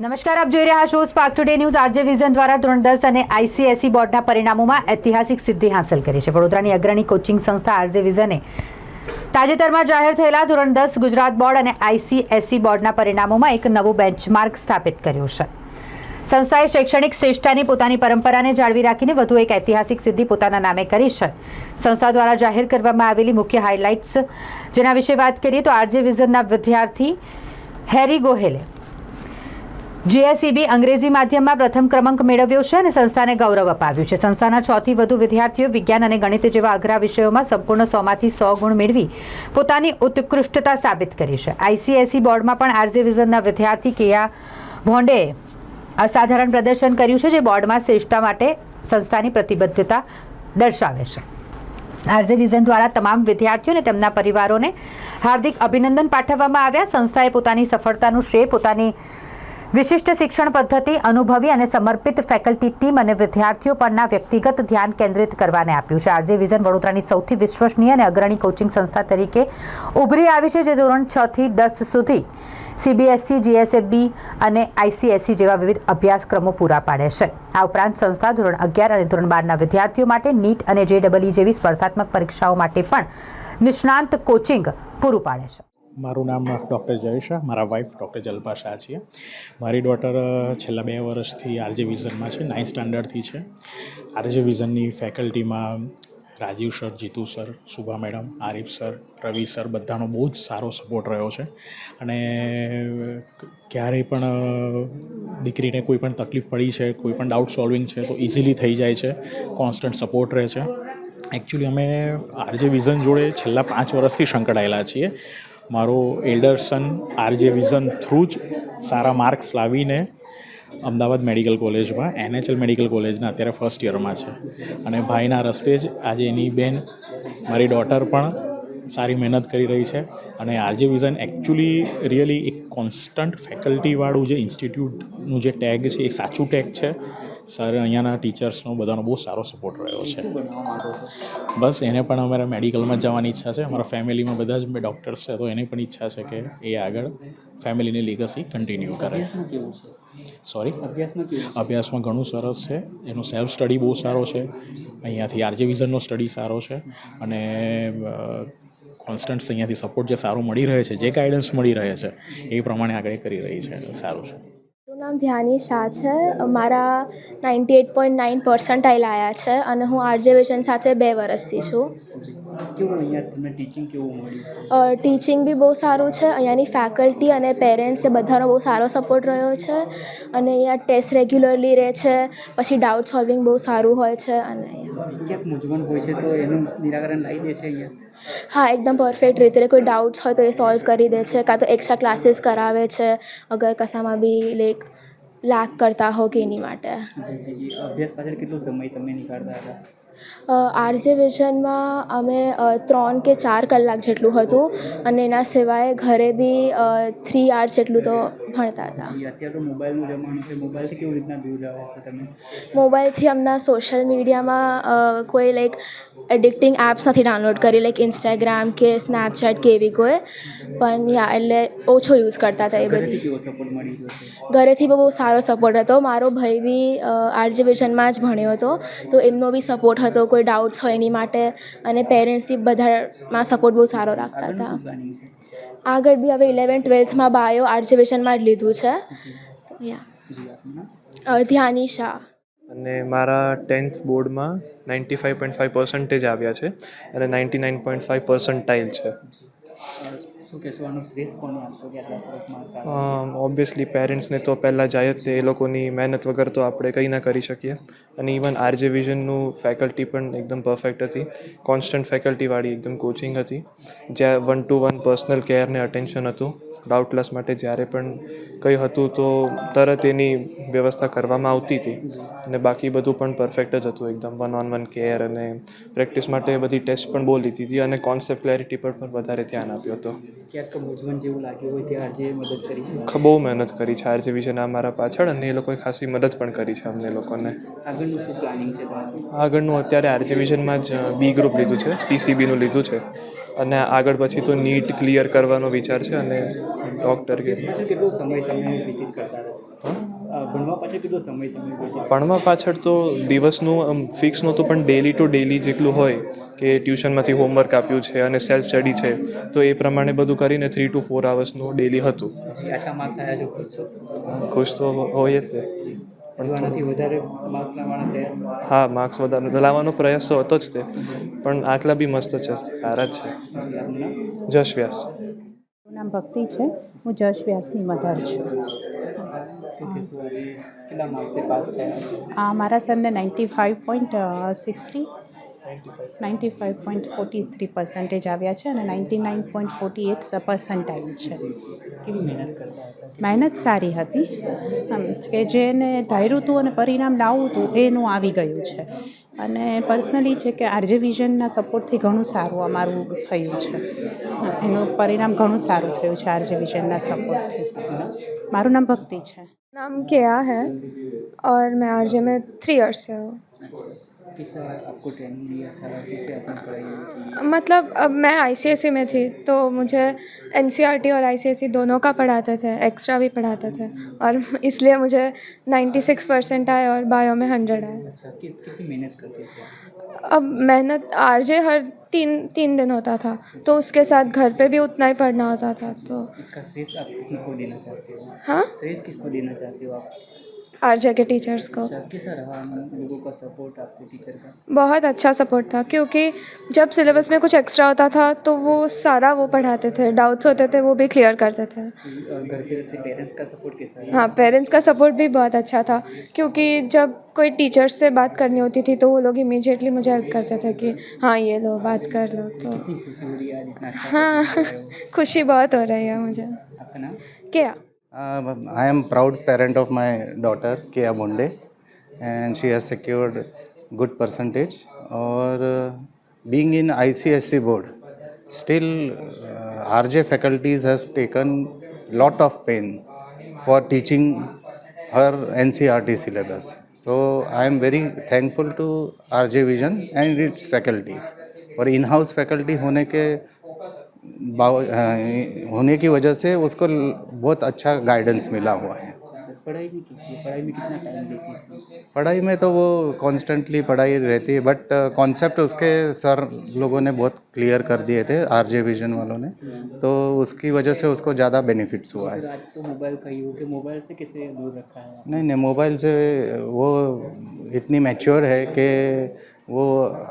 નમસ્કાર, આપ જોઈ રહ્યા છો Spark Today news RJ Vision દ્વારા ધોરણ દસ અને આઈસીએસઈ બોર્ડના પરિણામોમાં ઐતિહાસિક સિદ્ધિ હાંસલ કરી છે. વડોદરાની અગ્રણી કોચિંગ સંસ્થા આરજે વિઝને તાજેતરમાં જાહેર થયેલા ધોરણ દસ ગુજરાત બોર્ડ અને આઈસીએસઈ બોર્ડના પરિણામોમાં એક નવું બેન્ચમાર્ક સ્થાપિત કર્યું છે. સંસ્થાએ શૈક્ષણિક શ્રેષ્ઠતાની પોતાની પરંપરાને જાળવી રાખીને વધુ એક ઐતિહાસિક સિદ્ધિ પોતાના નામે કરી છે. સંસ્થા દ્વારા જાહેર કરવામાં આવેલી મુખ્ય હાઇલાઇટ્સ જેના વિશે વાત કરીએ તો આરજે વિઝનના વિદ્યાર્થી હેરી ગોહેલે જીએસઈબી અંગ્રેજી માધ્યમમાં પ્રથમ ક્રમાંક મેળવ્યો છે અને સંસ્થાને ગૌરવ અપાવ્યું છે. સંસ્થાના છથી વધુ વિદ્યાર્થીઓ વિજ્ઞાન અને ગણિત જેવા અઘરા વિષયોમાં સંપૂર્ણ સોમાંથી સો ગુણ મેળવી પોતાની ઉત્કૃષ્ટતા સાબિત કરી છે. આઈસીએસઈ બોર્ડમાં પણ આરજે વિઝનના વિદ્યાર્થી કેયા ભોંડે અસાધારણ પ્રદર્શન કર્યું છે, જે બોર્ડમાં શ્રેષ્ઠતા માટે સંસ્થાની પ્રતિબદ્ધતા દર્શાવે છે. આરજે વિઝન દ્વારા તમામ વિદ્યાર્થીઓ અને તેમના પરિવારોને હાર્દિક અભિનંદન પાઠવવામાં આવ્યા. સંસ્થાએ પોતાની સફળતાનું શ્રેય, પોતાની વિશિષ્ટ શિક્ષણ પદ્ધતિ અનુભવી અને સમર્પિત ફેકલ્ટી ટીમ અને વિદ્યાર્થીઓ પરના વ્યક્તિગત ધ્યાન કેન્દ્રિત કરવાને આપ્યું છે. આરજે વિઝન વડોદરાની સૌથી વિશ્વસનીય અને અગ્રણી કોચિંગ સંસ્થા તરીકે ઉભરી આવી છે, જે ધોરણ છ થી દસ સુધી સીબીએસસી જીએસએબી અને આઈસીએસસી જેવા વિવિધ અભ્યાસક્રમો પૂરા પાડે છે. આ ઉપરાંત સંસ્થા ધોરણ અગિયાર અને ધોરણ બારના વિદ્યાર્થીઓ માટે નીટ અને જેડબલઈ જેવી સ્પર્ધાત્મક પરીક્ષાઓ માટે પણ નિષ્ણાંત કોચિંગ પૂરું પાડે છે. મારું નામ ડૉક્ટર જયેશ, મારા વાઈફ ડૉક્ટર જલ્પા શાહ છીએ. મારી ડોટર છેલ્લા બે વર્ષથી આરજે વિઝનમાં છે નાઇન્થ સ્ટાન્ડર્ડથી છે. આરજે વિઝનની ફેકલ્ટીમાં Rajiv sir Jitu sir Shubha madam Arif sir Ravi sir બધાનો બહુ જ સારો સપોર્ટ રહ્યો છે. અને ક્યારેય પણ દીકરીને કોઈ પણ તકલીફ પડી છે, કોઈ પણ ડાઉટ સોલ્વિંગ છે, તો ઇઝીલી થઈ જાય છે કોન્સ્ટન્ટ સપોર્ટ રહે છે. એકચ્યુઅલી અમે આરજે વિઝન જોડે છેલ્લા પાંચ વર્ષથી સંકળાયેલા છીએ. મારો એલ્ડર આરજે વિઝન થ્રુ જ સારા માર્ક્સ લાવીને અમદાવાદ મેડિકલ કોલેજમાં એનએચએલ મેડિકલ કોલેજના અત્યારે ફર્સ્ટ યરમાં છે. અને ભાઈના રસ્તે જ આજે એની બેન, મારી ડોટર પણ સારી મહેનત કરી રહી છે અને આરજે વિઝન એકચ્યુઅલી રિયલી એક કોન્સ્ટન્ટ ફેકલ્ટીવાળું જે ઇન્સ્ટિટ્યૂટનું જે ટેગ છે એ સાચું ટેગ છે. સર અહીંયાના ટીચર્સનો બધાનો બહુ સારો સપોર્ટ રહ્યો છે. બસ એને પણ અમારે મેડિકલમાં જવાની ઈચ્છા છે. અમારા ફેમિલીમાં બધા જ ડૉક્ટર્સ છે તો એને પણ ઈચ્છા છે કે એ આગળ ફેમિલીની લીગસી કન્ટિન્યુ કરે. સોરી અભ્યાસમાં ઘણું સરસ છે. એનો સેલ્ફ સ્ટડી બહુ સારો છે. અહીંયાથી આરજે વિઝનનો સ્ટડી સારો છે. અને કોન્સ્ટન્ટ અહીંયાથી સપોર્ટ જે સારો મળી રહે છે જે ગાઈડન્સ મળી રહે છે એ પ્રમાણે આગળ કરી રહી છે. સારું છે. મારું નામ ધ્યાની શાહ છે. મારા ninety eight point nine percentile આવ્યા છે અને હું આર્જેવેશન સાથે બે વર્ષથી છું. કેવું અહીંયા તમને ટીચિંગ કેવું મળ્યું? ટીચિંગ બી બહુ સારું છે. અહીંયાની ફેકલ્ટી અને પેરેન્ટ્સ એ બધાનો બહુ સારો સપોર્ટ રહ્યો છે. અને અહીંયા ટેસ્ટ રેગ્યુલરલી રહે છે. પછી ડાઉટ સોલ્વિંગ બહુ સારું હોય છે અને ક્યાંક મૂંઝવણ હોય છે તો એનું નિરાકરણ લાવી દે છે અહીંયા. હા એકદમ પરફેક્ટ રીતે કોઈ ડાઉટ્સ હોય તો એ સોલ્વ કરી દે છે કાં તો એક્સ્ટ્રા ક્લાસીસ કરાવે છે અગર કશામાં બી લાઈક લાક કરતા હો કે એની માટે. જી જી જી. અભ્યાસ પાછળ કેટલો સમય તમે નીકાળતા હતા? આરજે વિઝનમાં અમે ત્રણ કે ચાર કલાક જેટલું હતું અને એના સિવાય ઘરે બી થ્રી આર્સ જેટલું તો ભણતા હતા. અત્યારે તો મોબાઈલનો જમાનો છે. મોબાઈલથી કેવી રીતના દૂર રહો છો તમે? મોબાઈલથી હમણાં સોશિયલ મીડિયામાં કોઈ લાઈક એડિક્ટિંગ એપ્સ નથી ડાઉનલોડ કરી. લાઈક ઇન્સ્ટાગ્રામ કે સ્નેપચેટ કે એવી કોઈ. પણ યા એટલે ઓછો યુઝ કરતા હતા એ બધી. ઘરેથી બહુ સારો સપોર્ટ હતો. મારો ભાઈ બી આરજે વિઝનમાં જ ભણ્યો હતો તો એમનો બી સપોર્ટ હતો. કોઈ ડાઉટ્સ હોય એની માટે. અને પેરેન્ટ્સ બી બધામાં સપોર્ટ બહુ સારો રાખતા હતા. આગળ બી હવે ઇલેવન ટ્વેલ્થમાં બાયો આર્ટ્સ જ લીધું છે. યા નામ? અ, ધ્યાની શાહ. અને મારા ટેન્થ બોર્ડમાં ninety five point five percentage આવ્યા છે અને ninety nine point five percentile છે. શું કહેવાનું શ્રેષ્ઠ કોને આપશો કે આટલા સરસ માર્ક ઓબ્વિયસલી પેરેન્ટ્સને તો પહેલાં જાય જ તે એ લોકોની મહેનત વગર તો આપણે કંઈ ના કરી શકીએ. અને ઇવન આરજે વિઝનનું ફેકલ્ટી પણ એકદમ પરફેક્ટ હતી. કોન્સ્ટન્ટ ફેકલ્ટીવાળી એકદમ કોચિંગ હતી. જ્યાં વન ટુ વન પર્સનલ કેરને અટેન્શન હતું. ડાઉટલેસ માટે જ્યારે પણ કંઈ હતું તો તરત એની વ્યવસ્થા કરવામાં આવતી હતી. અને બાકી બધું પણ પરફેક્ટ જ હતું એકદમ વન ઓન વન કેર અને પ્રેક્ટિસ માટે બધી ટેસ્ટ પણ બહુ લીધી હતી અને કોન્સેપ્ટ ક્લેરિટી પર પણ વધારે ધ્યાન આપ્યું હતું. ક્યાંક મૂંઝવણ જેવું લાગ્યું હોય ત્યાં આરજે મદદ કરી છે. બહુ મહેનત કરી છે. આરજે વિઝન અમારા પાછળ અને એ લોકોએ ખાસી મદદ પણ કરી છે અમને લોકોને. આગળનું શું પ્લાનિંગ છે આગળનું અત્યારે આરજે વિઝનમાં જ બી ગ્રુપ લીધું છે. પીસીબીનું લીધું છે. અને આગળ પછી તો નીટ ક્લિયર કરવાનો વિચાર છે અને ડૉક્ટર કે કેટલો સમય તમે વ્યતીત કરતા ભણવા પાછળ કેટલો સમય તમે ભણવા પાછળ તો દિવસનું ફિક્સ નહોતું પણ ડેલી ટુ ડેલી જેટલું હોય કે ટ્યુશનમાંથી હોમવર્ક આપ્યું છે અને સેલ્ફ સ્ટડી છે તો એ પ્રમાણે બધું કરીને થ્રી ટુ ફોર આવર્સનું ડેલી હતું. ખુશ તો હોય જ તે. હજુ વધારે માર્ક્સ લાવવાના પ્રયાસ હા માર્ક્સ વધારે. લાવવાનો પ્રયાસ તો હતો જ તે. પણ આટલા બી મસ્ત છે. સારા જ છે. જશ વ્યાસ. મારું નામ ભક્તિ છે. હું જશ વ્યાસની મધર છો. આ મારા સનને ninety five point sixty ninety five point forty three percentage આવ્યા છે અને ninety nine point forty eight percentile છે કેવી મહેનત કરતા હતા મહેનત સારી હતી આમ કે જેને ધાર્યું હતું અને પરિણામ લાવવું હતું એનું આવી ગયું છે અને પર્સનલી છે કે આરજે વિઝનના સપોર્ટથી ઘણું સારું અમારું થયું છે હા, એનું પરિણામ ઘણું સારું થયું છે આરજે વિઝનના સપોર્ટથી મારું નામ ભક્તિ છે नाम किया है और मैं आरजे में थ्री ईयर्स से हूँ किस आपको ट्रेनिंग दिया था? कैसे आपने पढ़ाई की? मतलब अब मैं आईसीएसई में थी तो मुझे एनसीईआरटी और आईसीएसई दोनों का पढ़ाते थे एक्स्ट्रा भी पढ़ाते थे। और इसलिए मुझे 96 परसेंट आए और बायो में हंड्रेड आए। अच्छा कि, कितनी मेहनत करते थे? अब मेहनत आरजे हर तीन तीन दिन होता था तो उसके साथ घर पे भी उतना ही पढ़ना होता था तो इसका श्रेष्ठ आप किसको देना चाहते हो? हाँ? श्रेष्ठ किसको देना चाहते हो आप? आरजे के टीचर्स को। अच्छा कैसा रहा लोगों का सपोर्ट आपके टीचर का? बहुत अच्छा सपोर्ट था क्योंकि जब सिलेबस में कुछ एक्स्ट्रा होता था तो वो सारा वो पढ़ाते थे डाउट्स होते थे वो भी क्लियर करते थे। और घर पे से पेरेंट्स का सपोर्ट कैसा हाँ पेरेंट्स का सपोर्ट भी बहुत अच्छा था क्योंकि जब कोई टीचर्स से बात करनी होती थी तो वो लोग इमीडिएटली मुझे हेल्प करते थे कि हाँ ये लो बात कर लो। तो अच्छा हो। खुशी बहुत हो रही है मुझे। आपका नाम? क्या। Um, I am proud parent of my daughter Kia Bonde, and she has secured good percentage. Or uh, being in ICSC board, still uh, RJ faculties have taken lot of pain for teaching her NCRT syllabus. So I am very thankful to RJ Vision and its faculties. और in house faculty होने के बाव- अ, होने की वजह से उसको बहुत अच्छा गाइडेंस मिला हुआ है। पढ़ाई भी कैसी है पढ़ाई में कितना टाइम देती थी पढ़ाई में तो वो कॉन्स्टेंटली पढ़ाई रहती है बट कॉन्सेप्ट उसके सर लोगों ने बहुत क्लियर कर दिए थे आर जे विजन वालों ने। तो उसकी वजह से उसको ज़्यादा बेनिफिट्स हुआ है। तो मोबाइल का युग है मोबाइल से किसे दूर रखा है? नहीं नहीं मोबाइल से वो इतनी मैच्योर है कि वो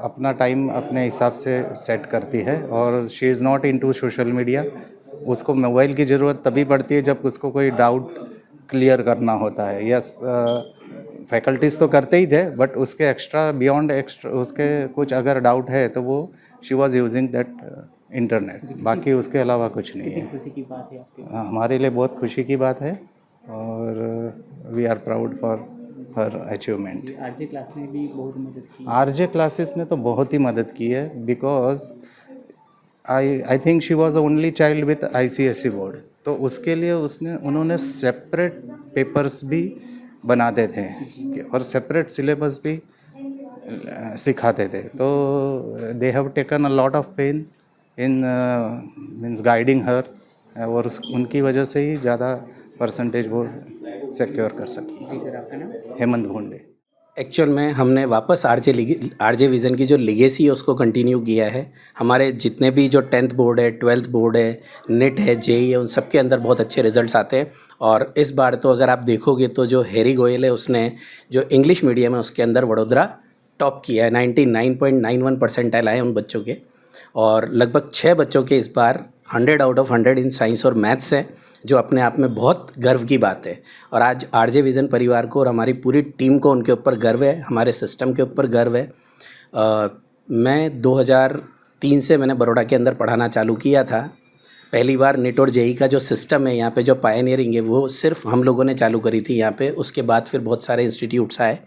अपना टाइम अपने हिसाब से सेट करती है और she is not into social media उसको मोबाइल की ज़रूरत तभी पड़ती है जब उसको कोई डाउट क्लियर करना होता है। यस फैकल्टीज़ तो करते ही थे बट उसके एक्स्ट्रा बियॉन्ड एक्स्ट्रा उसके कुछ अगर डाउट है तो वो she was using that internet बाकी उसके अलावा कुछ नहीं है। खुशी की बात है हाँ, हमारे लिए बहुत खुशी की बात है और we are proud for her achievement RJ class में भी बहुत मदद की। आरजे क्लासेस ने तो बहुत ही मदद की है because I I think she was only child with I C S C board तो उसके लिए उसने उन्होंने सेपरेट पेपर्स भी बनाते थे और सेपरेट सिलेबस भी सिखाते थे। तो they have taken a lot of pain in means guiding her और उनकी वजह से ही ज़्यादा परसेंटेज वो सिक्योर कर सकी। जी सर आपका नाम? हेमंत भोंडे। एक्चुअल में हमने वापस R J R J Vision की जो लिगेसी है उसको कंटिन्यू किया है। हमारे जितने भी जो टेंथ बोर्ड है ट्वेल्थ बोर्ड है नेट है जेई है उन सब के अंदर बहुत अच्छे रिजल्ट्स आते हैं। और इस बार तो अगर आप देखोगे तो जो हैरी गोयल है उसने जो इंग्लिश मीडियम है उसके अंदर वडोदरा टॉप किया है। Ninety nine point nine one percentile आए उन बच्चों के। और लगभग छः बच्चों के इस बार hundred out of hundred in science और मैथ्स है जो अपने आप में बहुत गर्व की बात है। और आज आर जे विज़न परिवार को और हमारी पूरी टीम को उनके ऊपर गर्व है हमारे सिस्टम के ऊपर गर्व है। अ, मैं 2003 से मैंने बड़ोड़ा के अंदर पढ़ाना चालू किया था। पहली बार नेट और जेई का जो सिस्टम है यहाँ पे जो पायनियरिंग है वो सिर्फ़ हम लोगों ने चालू करी थी यहाँ पे। उसके बाद फिर बहुत सारे इंस्टीट्यूट्स आए।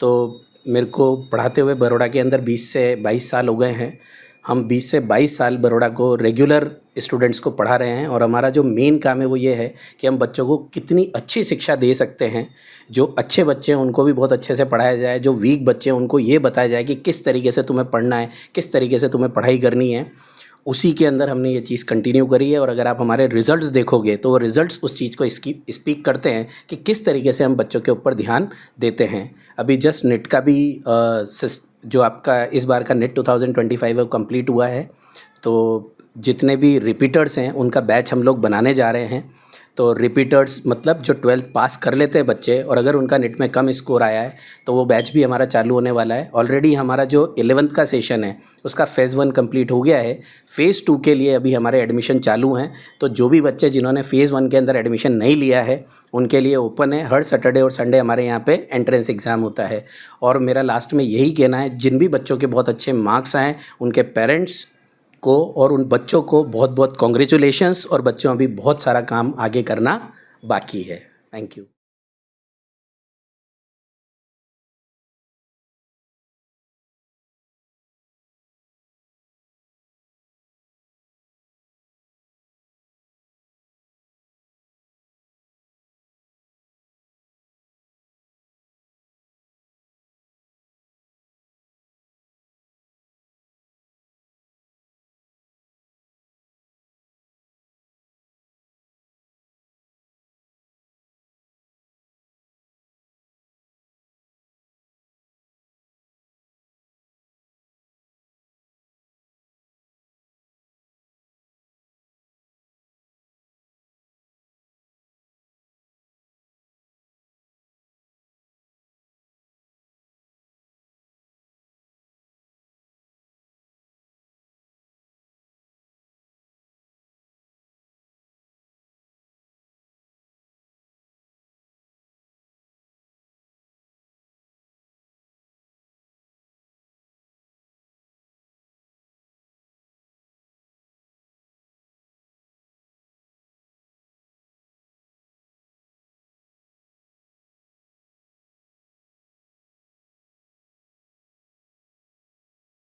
तो मेरे को पढ़ाते हुए बड़ोड़ा के अंदर 20 से 22 साल हो गए हैं। हम 20 से 22 साल बरोड़ा को रेगुलर स्टूडेंट्स को पढ़ा रहे हैं और हमारा जो मेन काम है वो ये है कि हम बच्चों को कितनी अच्छी शिक्षा दे सकते हैं, जो अच्छे बच्चे हैं उनको भी बहुत अच्छे से पढ़ाया जाए, जो वीक बच्चे हैं उनको ये बताया जाए कि किस तरीके से तुम्हें पढ़ना है, किस तरीके से तुम्हें पढ़ाई करनी है। उसी के अंदर हमने ये चीज़ कंटिन्यू करी है और अगर आप हमारे रिजल्ट्स देखोगे तो वो रिजल्ट्स उस चीज़ को इसकी स्पीक करते हैं कि किस तरीके से हम बच्चों के ऊपर ध्यान देते हैं। अभी जस्ट नेट का भी जो आपका इस बार का नेट 2025 है वो कंप्लीट हुआ है तो जितने भी रिपीटर्स हैं, उनका बैच हम लोग बनाने जा रहे हैं। तो रिपीटर्स मतलब जो ट्वेल्थ पास कर लेते हैं बच्चे, और अगर उनका नेट में कम स्कोर आया है तो वो बैच भी हमारा चालू होने वाला है। ऑलरेडी हमारा जो एलेवंथ का सेशन है, उसका फ़ेज़ वन कंप्लीट हो गया है। फ़ेज़ टू के लिए अभी हमारे एडमिशन चालू हैं। तो जो भी बच्चे जिन्होंने फ़ेज़ वन के अंदर एडमिशन नहीं लिया है, उनके लिए ओपन है। हर सैटरडे और संडे हमारे यहाँ पर एंट्रेंस एग्ज़ाम होता है। और मेरा लास्ट में यही कहना है, जिन भी बच्चों के बहुत अच्छे मार्क्स आएँ उनके पेरेंट्स को और उन बच्चों को बहुत बहुत कॉन्ग्रेचुलेशंस और बच्चों अभी बहुत सारा काम आगे करना बाकी है थैंक यू